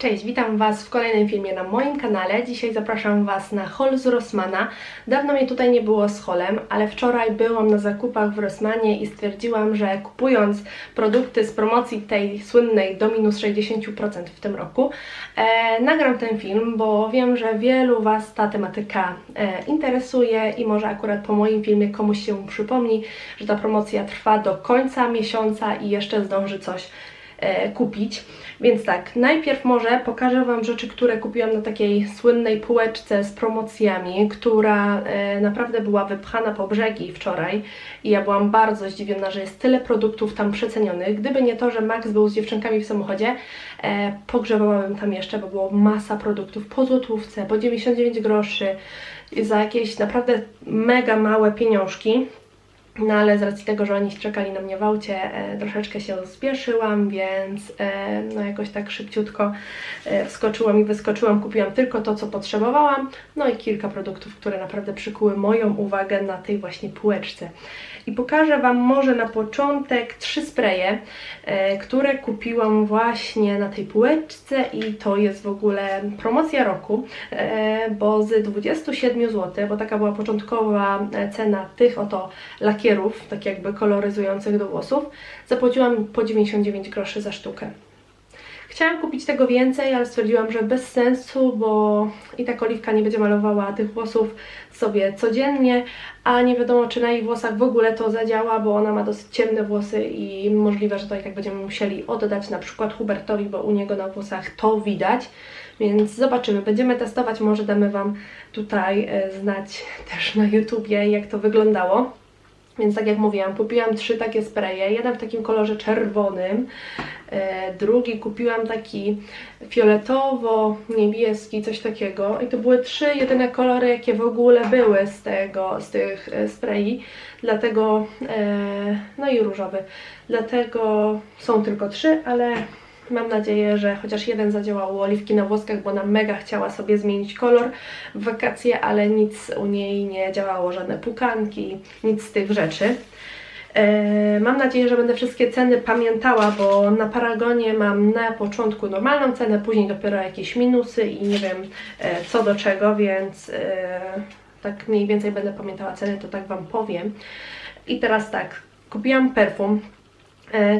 Cześć, witam Was w kolejnym filmie na moim kanale. Dzisiaj zapraszam Was na haul z Rossmana. Dawno mnie tutaj nie było z haulem, ale wczoraj byłam na zakupach w Rossmanie i stwierdziłam, że kupując produkty z promocji tej słynnej do minus 60% w tym roku, e, nagram ten film, bo wiem, że wielu Was ta tematyka e, interesuje i może akurat po moim filmie komuś się przypomni, że ta promocja trwa do końca miesiąca i jeszcze zdąży coś kupić. Więc tak, najpierw może pokażę Wam rzeczy, które kupiłam na takiej słynnej półeczce z promocjami, która e, naprawdę była wypchana po brzegi wczoraj i ja byłam bardzo zdziwiona, że jest tyle produktów tam przecenionych. Gdyby nie to, że Max był z dziewczynkami w samochodzie, e, pogrzebałabym tam jeszcze, bo było masa produktów po złotówce, po 99 groszy, za jakieś naprawdę mega małe pieniążki. No ale z racji tego, że oni czekali na mnie w aucie, e, troszeczkę się spieszyłam, więc e, no jakoś tak szybciutko e, wskoczyłam i wyskoczyłam. Kupiłam tylko to, co potrzebowałam, no i kilka produktów, które naprawdę przykuły moją uwagę na tej właśnie półeczce. I pokażę Wam może na początek trzy spreje, e, które kupiłam właśnie na tej półeczce i to jest w ogóle promocja roku, e, bo z 27 zł, bo taka była początkowa e, cena tych oto lakierów, tak jakby koloryzujących do włosów, zapłaciłam po 99 groszy za sztukę. Chciałam kupić tego więcej, ale stwierdziłam, że bez sensu, bo i tak Oliwka nie będzie malowała tych włosów sobie codziennie, a nie wiadomo, czy na jej włosach w ogóle to zadziała, bo ona ma dosyć ciemne włosy i możliwe, że to i tak będziemy musieli oddać na przykład Hubertowi, bo u niego na włosach to widać. Więc zobaczymy, będziemy testować, może damy Wam tutaj e, znać też na YouTubie, jak to wyglądało. Więc tak jak mówiłam, kupiłam trzy takie spraye. Jeden w takim kolorze czerwonym, e, drugi kupiłam taki fioletowo-niebieski, coś takiego. I to były trzy jedyne kolory, jakie w ogóle były z, tego, z tych e, sprayi. Dlatego, e, no i różowy. Dlatego są tylko trzy, ale Mam nadzieję, że chociaż jeden zadziałał u Oliwki na włoskach, bo ona mega chciała sobie zmienić kolor w wakacje, ale nic u niej nie działało, żadne pukanki, nic z tych rzeczy. E, mam nadzieję, że będę wszystkie ceny pamiętała, bo na Paragonie mam na początku normalną cenę, później dopiero jakieś minusy i nie wiem e, co do czego, więc e, tak mniej więcej będę pamiętała ceny, to tak Wam powiem. I teraz tak, kupiłam perfum,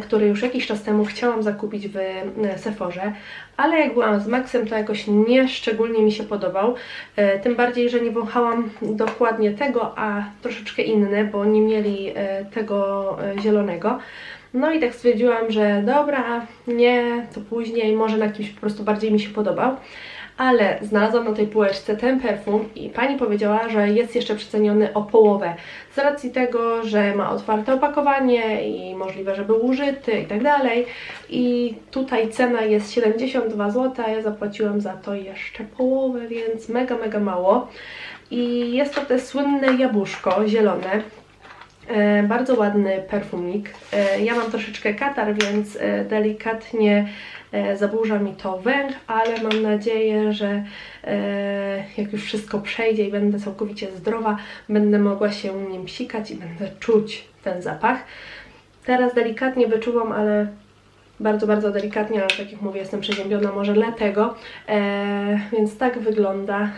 który już jakiś czas temu chciałam zakupić w e, Sephorze, ale jak byłam z Maxem, to jakoś nie szczególnie mi się podobał. E, tym bardziej, że nie wąchałam dokładnie tego, a troszeczkę inne, bo nie mieli tego zielonego. No i tak stwierdziłam, że dobra, nie, to później, może na kimś po prostu bardziej mi się podobał ale znalazłam na tej półeczce ten perfum i pani powiedziała, że jest jeszcze przeceniony o połowę. Z racji tego, że ma otwarte opakowanie i możliwe, że był użyty i tak dalej. I tutaj cena jest 72 zł, a ja zapłaciłam za to jeszcze połowę, więc mega, mega mało. I jest to te słynne jabłuszko zielone. E, bardzo ładny perfumik. E, ja mam troszeczkę katar, więc e, delikatnie zaburza mi to węch, ale mam nadzieję, że jak już wszystko przejdzie i będę całkowicie zdrowa, będę mogła się nim psikać i będę czuć ten zapach. Teraz delikatnie wyczuwam, ale bardzo, bardzo delikatnie, ale tak jak mówię, jestem przeziębiona może dlatego, więc tak wygląda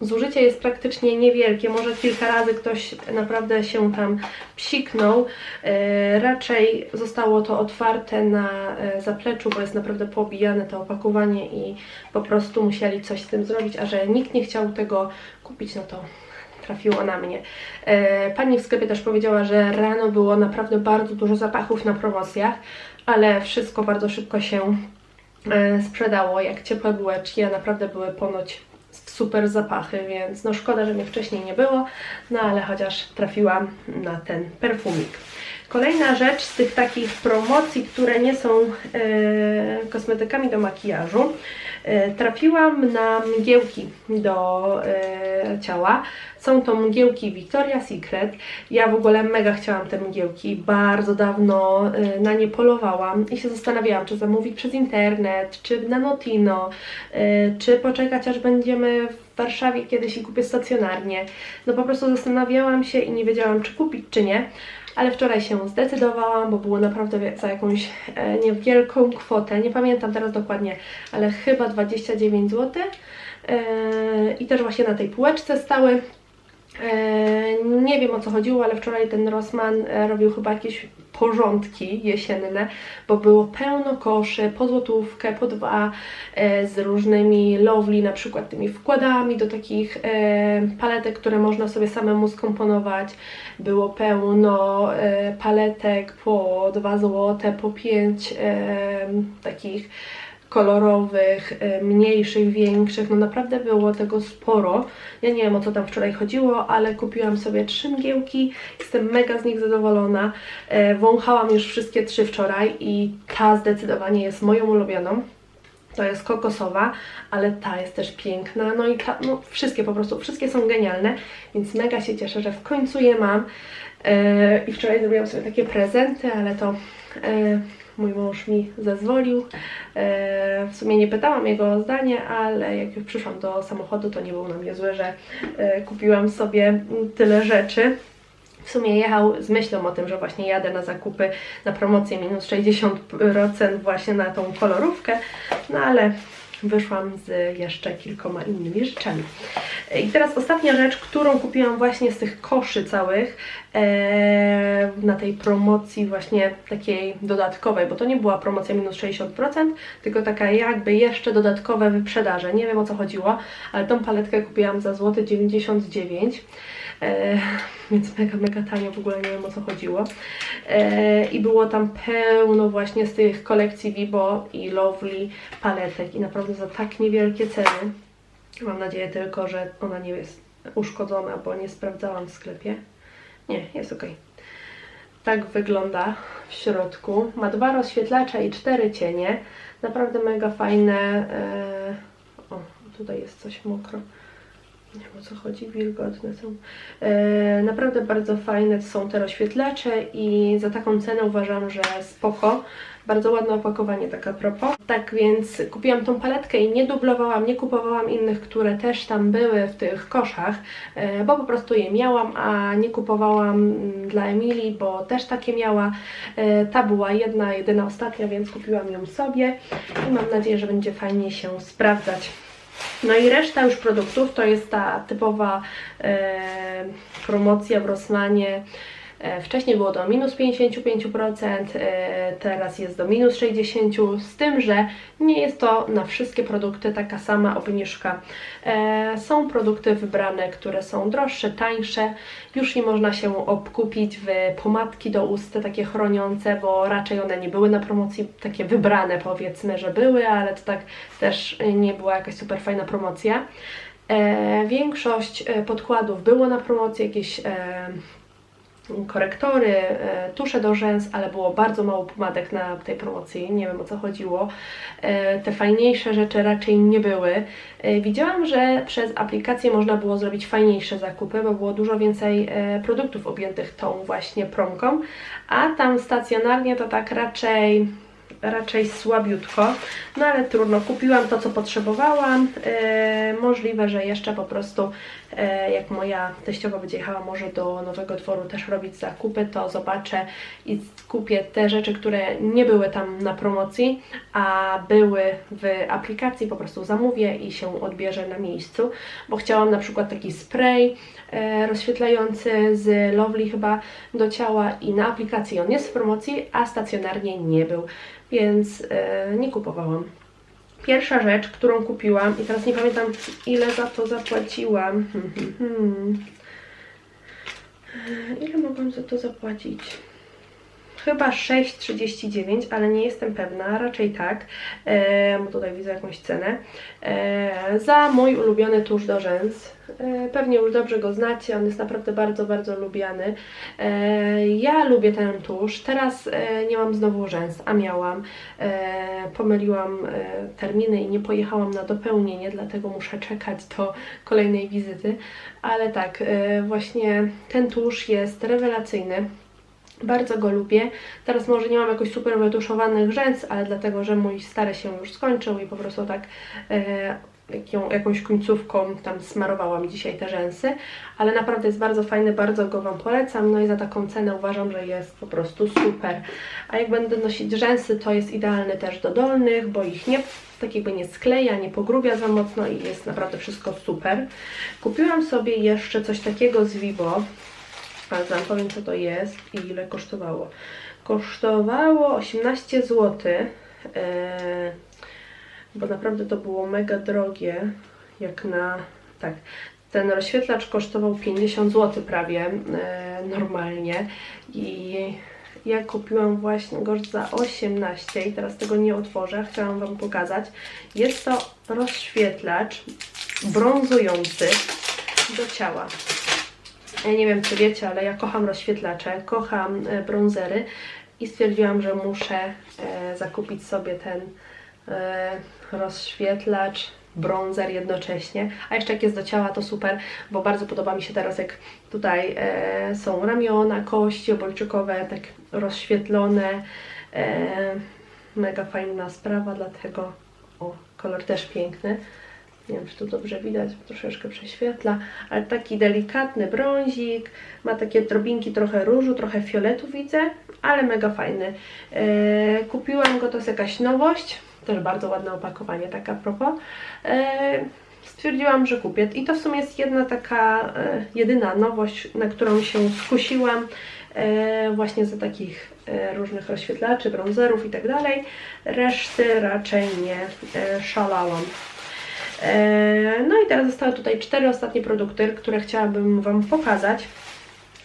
Zużycie jest praktycznie niewielkie, może kilka razy ktoś naprawdę się tam psiknął. E, raczej zostało to otwarte na e, zapleczu, bo jest naprawdę pobijane to opakowanie i po prostu musieli coś z tym zrobić, a że nikt nie chciał tego kupić, no to trafiło na mnie. E, pani w sklepie też powiedziała, że rano było naprawdę bardzo dużo zapachów na promocjach, ale wszystko bardzo szybko się sprzedało, jak ciepłe bułeczki, a naprawdę były ponoć super zapachy, więc no szkoda, że mnie wcześniej nie było, no ale chociaż trafiłam na ten perfumik. Kolejna rzecz z tych takich promocji, które nie są e, kosmetykami do makijażu, trafiłam na mgiełki do e, ciała. Są to mgiełki Victoria's Secret. Ja w ogóle mega chciałam te mgiełki, bardzo dawno e, na nie polowałam i się zastanawiałam, czy zamówić przez internet, czy na Notino, e, czy poczekać aż będziemy w Warszawie kiedyś i kupię stacjonarnie. No po prostu zastanawiałam się i nie wiedziałam, czy kupić, czy nie ale wczoraj się zdecydowałam, bo było naprawdę za jakąś e, niewielką kwotę, nie pamiętam teraz dokładnie, ale chyba 29 zł. E, I też właśnie na tej półeczce stały. E, Nie wiem o co chodziło, ale wczoraj ten Rossmann e, robił chyba jakieś porządki jesienne, bo było pełno koszy po złotówkę, po dwa, e, z różnymi lovely, na przykład tymi wkładami do takich paletek, które można sobie samemu skomponować. Było pełno paletek po 2 złote, po 5 e, takich kolorowych, e, mniejszych, większych, no naprawdę było tego sporo. Ja nie wiem o co tam wczoraj chodziło, ale kupiłam sobie trzy mgiełki, jestem mega z nich zadowolona. E, Wąchałam już wszystkie trzy wczoraj i ta zdecydowanie jest moją ulubioną. To jest kokosowa, ale ta jest też piękna, no i ta, no wszystkie po prostu, wszystkie są genialne, więc mega się cieszę, że w końcu je mam. E, I wczoraj zrobiłam sobie takie prezenty, ale to e, mój mąż mi zezwolił. E, w sumie nie pytałam jego o zdanie, ale jak już przyszłam do samochodu, to nie było na mnie złe, że e, kupiłam sobie tyle rzeczy. W sumie jechał z myślą o tym, że właśnie jadę na zakupy na promocję minus 60% właśnie na tą kolorówkę, no ale wyszłam z jeszcze kilkoma innymi rzeczami. I teraz ostatnia rzecz, którą kupiłam właśnie z tych koszy całych e, na tej promocji właśnie takiej dodatkowej, bo to nie była promocja minus 60%, tylko taka jakby jeszcze dodatkowe wyprzedaże. Nie wiem o co chodziło, ale tą paletkę kupiłam za złoty 99 e, więc mega, mega tanio, w ogóle nie wiem o co chodziło. E, I było tam pełno właśnie z tych kolekcji Vibo i Lovely paletek i naprawdę za tak niewielkie ceny. Mam nadzieję tylko, że ona nie jest uszkodzona, bo nie sprawdzałam w sklepie. Nie, jest ok. Tak wygląda w środku. Ma dwa rozświetlacze i cztery cienie. Naprawdę mega fajne. E, o, tutaj jest coś mokro. Nie wiem o co chodzi, wilgotne są. E, naprawdę bardzo fajne są te rozświetlacze i za taką cenę uważam, że spoko. Bardzo ładne opakowanie, tak a propos. Tak więc kupiłam tą paletkę i nie dublowałam, nie kupowałam innych, które też tam były w tych koszach, e, bo po prostu je miałam, a nie kupowałam mm, dla Emilii, bo też takie miała. E, Ta była jedna, jedyna, ostatnia, więc kupiłam ją sobie i mam nadzieję, że będzie fajnie się sprawdzać. No i reszta już produktów to jest ta typowa e, promocja w Rossmanie. E, Wcześniej było do minus 55%, e, teraz jest do minus 60%, z tym, że nie jest to na wszystkie produkty taka sama obniżka. E, Są produkty wybrane, które są droższe, tańsze, już nie można się obkupić w pomadki do ust, takie chroniące, bo raczej one nie były na promocji, takie wybrane powiedzmy, że były, ale to tak też nie była jakaś super fajna promocja. Większość podkładów było na promocji, jakieś korektory, e, tusze do rzęs, ale było bardzo mało pomadek na tej promocji, nie wiem o co chodziło. E, Te fajniejsze rzeczy raczej nie były. E, Widziałam, że przez aplikację można było zrobić fajniejsze zakupy, bo było dużo więcej produktów objętych tą właśnie promką, a tam stacjonarnie to tak raczej raczej słabiutko, no ale trudno, kupiłam to co potrzebowałam, możliwe, że jeszcze po prostu jak moja teściowa będzie jechała może do Nowego Dworu też robić zakupy, to zobaczę i kupię te rzeczy, które nie były tam na promocji, a były w aplikacji, po prostu zamówię i się odbierze na miejscu, bo chciałam na przykład taki spray e, rozświetlający z Lovely chyba do ciała i na aplikacji on jest w promocji, a stacjonarnie nie był, więc e, nie kupowałam. Pierwsza rzecz, którą kupiłam i teraz nie pamiętam ile za to zapłaciłam. Hmm, Ile mogłam za to zapłacić? Chyba 6,39, ale nie jestem pewna, raczej tak, e, bo tutaj widzę jakąś cenę. E, za mój ulubiony tusz do rzęs. E, pewnie już dobrze go znacie, on jest naprawdę bardzo, bardzo lubiany. E, ja lubię ten tusz. Teraz e, nie mam znowu rzęs, a miałam. Pomyliłam terminy i nie pojechałam na dopełnienie, dlatego muszę czekać do kolejnej wizyty. Ale tak, właśnie ten tusz jest rewelacyjny. Bardzo go lubię. Teraz może nie mam jakoś super wytuszowanych rzęs, ale dlatego, że mój stary się już skończył i po prostu tak jaką, jakąś końcówką tam smarowałam dzisiaj te rzęsy, ale naprawdę jest bardzo fajny, bardzo go Wam polecam, no i za taką cenę uważam, że jest po prostu super. A jak będę nosić rzęsy, to jest idealny też do dolnych, bo ich nie, tak jakby nie skleja, nie pogrubia za mocno i jest naprawdę wszystko super. Kupiłam sobie jeszcze coś takiego z Vivo, ale Wam powiem co to jest i ile kosztowało. Kosztowało 18 zł, e, bo naprawdę to było mega drogie, jak na, tak, ten rozświetlacz kosztował 50 zł prawie e, normalnie i ja kupiłam właśnie go za 18 i teraz tego nie otworzę, chciałam Wam pokazać. Jest to rozświetlacz brązujący do ciała. Ja nie wiem, czy wiecie, ale ja kocham rozświetlacze, kocham e, brązery i stwierdziłam, że muszę e, zakupić sobie ten rozświetlacz, brązer jednocześnie. A jeszcze jak jest do ciała, to super, bo bardzo podoba mi się teraz, jak tutaj e, są ramiona, kości obojczykowe, tak rozświetlone. E, mega fajna sprawa, dlatego o, kolor też piękny. Nie wiem, czy tu dobrze widać, troszeczkę prześwietla, ale taki delikatny brązik, ma takie drobinki trochę różu, trochę fioletu widzę, ale mega fajny. E, kupiłam go, to jest jakaś nowość, też bardzo ładne opakowanie, tak a propos. E, stwierdziłam, że kupię i to w sumie jest jedna taka, e, jedyna nowość, na którą się skusiłam, e, właśnie za takich różnych rozświetlaczy, brązerów i tak dalej. Reszty raczej nie szalałam. No i teraz zostały tutaj cztery ostatnie produkty, które chciałabym Wam pokazać.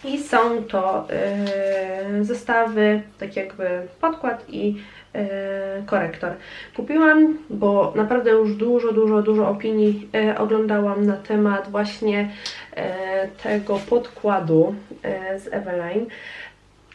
I są to e, zestawy, tak jakby podkład i e, korektor. Kupiłam, bo naprawdę już dużo, dużo, dużo opinii e, oglądałam na temat właśnie tego podkładu z Eveline.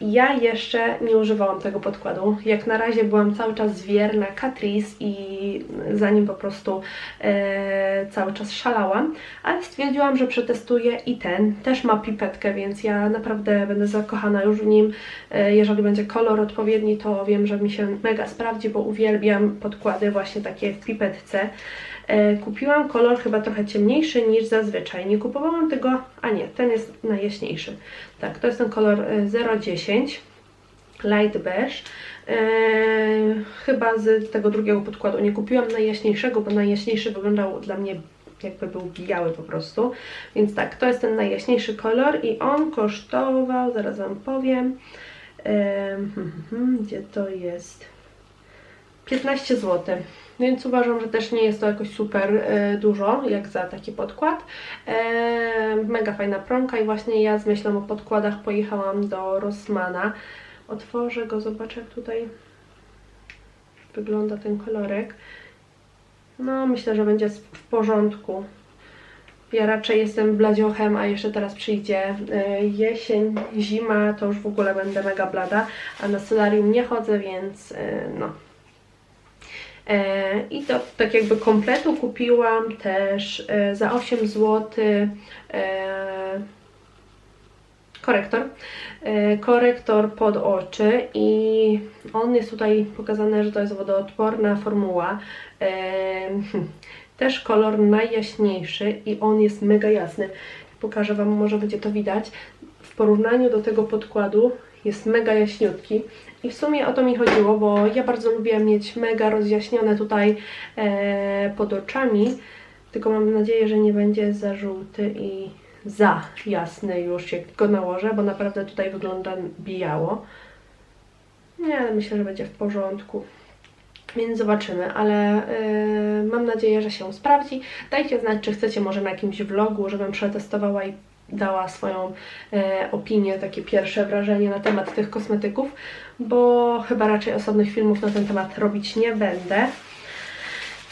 Ja jeszcze nie używałam tego podkładu. Jak na razie byłam cały czas wierna Catrice i za nim po prostu e, cały czas szalałam, ale stwierdziłam, że przetestuję i ten. Też ma pipetkę, więc ja naprawdę będę zakochana już w nim. E, jeżeli będzie kolor odpowiedni, to wiem, że mi się mega sprawdzi, bo uwielbiam podkłady właśnie takie w pipetce. E, Kupiłam kolor chyba trochę ciemniejszy niż zazwyczaj. Nie kupowałam tego, a nie, ten jest najjaśniejszy. Tak, to jest ten kolor e, 010 Light Beige. E, chyba z tego drugiego podkładu nie kupiłam najjaśniejszego, bo najjaśniejszy wyglądał dla mnie jakby był biały po prostu. Więc tak, to jest ten najjaśniejszy kolor i on kosztował, zaraz Wam powiem, e, hmm, gdzie to jest? 15 zł. Więc uważam, że też nie jest to jakoś super e, dużo, jak za taki podkład. E, mega fajna promka i właśnie ja z myślą o podkładach pojechałam do Rossmana. Otworzę go, zobaczę jak tutaj wygląda ten kolorek. No, myślę, że będzie w porządku. Ja raczej jestem bladziochem, a jeszcze teraz przyjdzie e, jesień, zima, to już w ogóle będę mega blada, a na solarium nie chodzę, więc no, I to tak jakby kompletu kupiłam też e, za 8 zł e, korektor. E, Korektor pod oczy i on jest tutaj pokazane, że to jest wodoodporna formuła. E, Też kolor najjaśniejszy i on jest mega jasny. Pokażę Wam, może będzie to widać. W porównaniu do tego podkładu jest mega jaśniutki i w sumie o to mi chodziło, bo ja bardzo lubię mieć mega rozjaśnione tutaj e, pod oczami, tylko mam nadzieję, że nie będzie za żółty i za jasny już jak go nałożę, bo naprawdę tutaj wygląda biało. Nie, ale myślę, że będzie w porządku. Więc zobaczymy, ale yy, mam nadzieję, że się sprawdzi. Dajcie znać, czy chcecie może na jakimś vlogu, żebym przetestowała i dała swoją e, opinię, takie pierwsze wrażenie na temat tych kosmetyków, bo chyba raczej osobnych filmów na ten temat robić nie będę.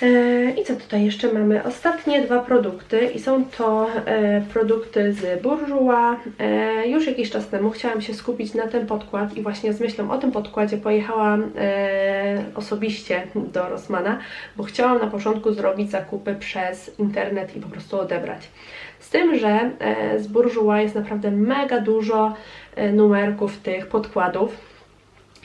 E, I co tutaj jeszcze mamy? Ostatnie dwa produkty i są to e, produkty z Bourjois. E, już jakiś czas temu chciałam się skupić na ten podkład i właśnie z myślą o tym podkładzie pojechałam e, osobiście do Rossmana, bo chciałam na początku zrobić zakupy przez internet i po prostu odebrać. Z tym, że e, z Bourjois jest naprawdę mega dużo e, numerków tych podkładów.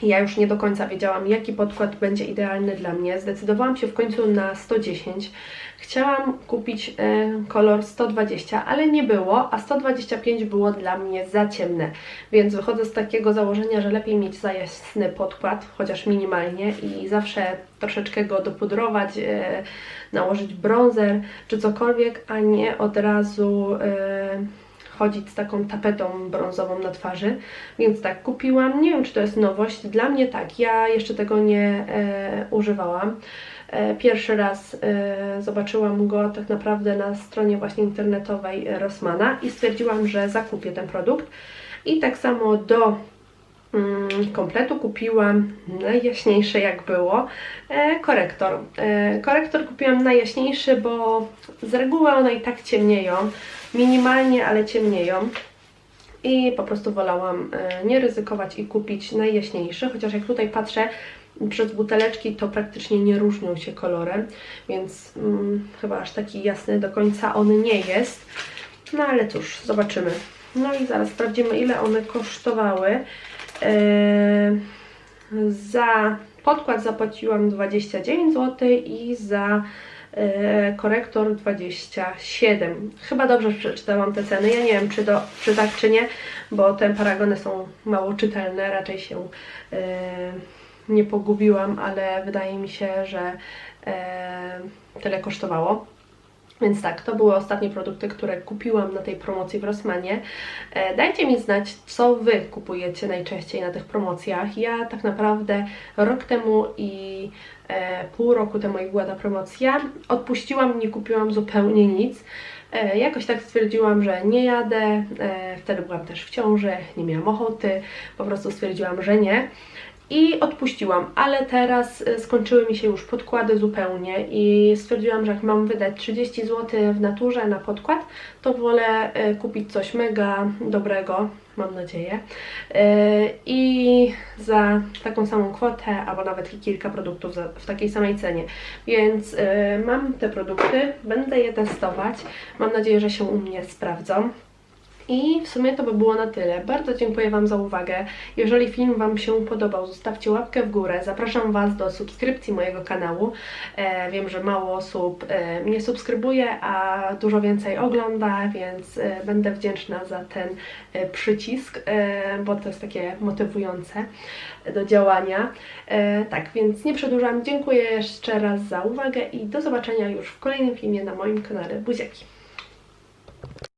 Ja już nie do końca wiedziałam, jaki podkład będzie idealny dla mnie. Zdecydowałam się w końcu na 110. Chciałam kupić e, kolor 120, ale nie było, a 125 było dla mnie za ciemne. Więc wychodzę z takiego założenia, że lepiej mieć za jasny podkład, chociaż minimalnie i zawsze troszeczkę go dopudrować, e, nałożyć bronzer czy cokolwiek, a nie od razu e, chodzić z taką tapetą brązową na twarzy. Więc tak, kupiłam. Nie wiem, czy to jest nowość. Dla mnie tak. Ja jeszcze tego nie e, używałam. E, Pierwszy raz e, zobaczyłam go tak naprawdę na stronie właśnie internetowej Rossmana i stwierdziłam, że zakupię ten produkt. I tak samo do mm, kompletu kupiłam najjaśniejszy jak było e, korektor. E, korektor kupiłam najjaśniejszy, bo z reguły one i tak ciemnieją, minimalnie, ale ciemnieją. I po prostu wolałam e, nie ryzykować i kupić najjaśniejszy, chociaż jak tutaj patrzę przez buteleczki, to praktycznie nie różnią się kolorem, więc mm, chyba aż taki jasny do końca on nie jest. No ale cóż, zobaczymy. No i zaraz sprawdzimy, ile one kosztowały. Eee, za podkład zapłaciłam 29 zł i za korektor 27. Chyba dobrze przeczytałam te ceny. Ja nie wiem, czy, czy tak, czy nie, bo te paragony są mało czytelne. Raczej się e, nie pogubiłam, ale wydaje mi się, że e, tyle kosztowało. Więc tak, to były ostatnie produkty, które kupiłam na tej promocji w Rossmanie. E, dajcie mi znać, co Wy kupujecie najczęściej na tych promocjach. Ja tak naprawdę rok temu i e, pół roku temu, jak była ta promocja, odpuściłam, nie kupiłam zupełnie nic. E, jakoś tak stwierdziłam, że nie jadę. Wtedy byłam też w ciąży, nie miałam ochoty, po prostu stwierdziłam, że nie i odpuściłam, ale teraz y, skończyły mi się już podkłady zupełnie i stwierdziłam, że jak mam wydać 30 zł w naturze na podkład, to wolę y, kupić coś mega dobrego, mam nadzieję, y, i za taką samą kwotę, albo nawet kilka produktów w takiej samej cenie. Więc mam te produkty, będę je testować, mam nadzieję, że się u mnie sprawdzą. I w sumie to by było na tyle. Bardzo dziękuję Wam za uwagę. Jeżeli film Wam się podobał, zostawcie łapkę w górę. Zapraszam Was do subskrypcji mojego kanału. E, wiem, że mało osób e, mnie subskrybuje, a dużo więcej ogląda, więc e, będę wdzięczna za ten e, przycisk, e, bo to jest takie motywujące do działania. E, tak, więc nie przedłużam. Dziękuję jeszcze raz za uwagę i do zobaczenia już w kolejnym filmie na moim kanale. Buziaki!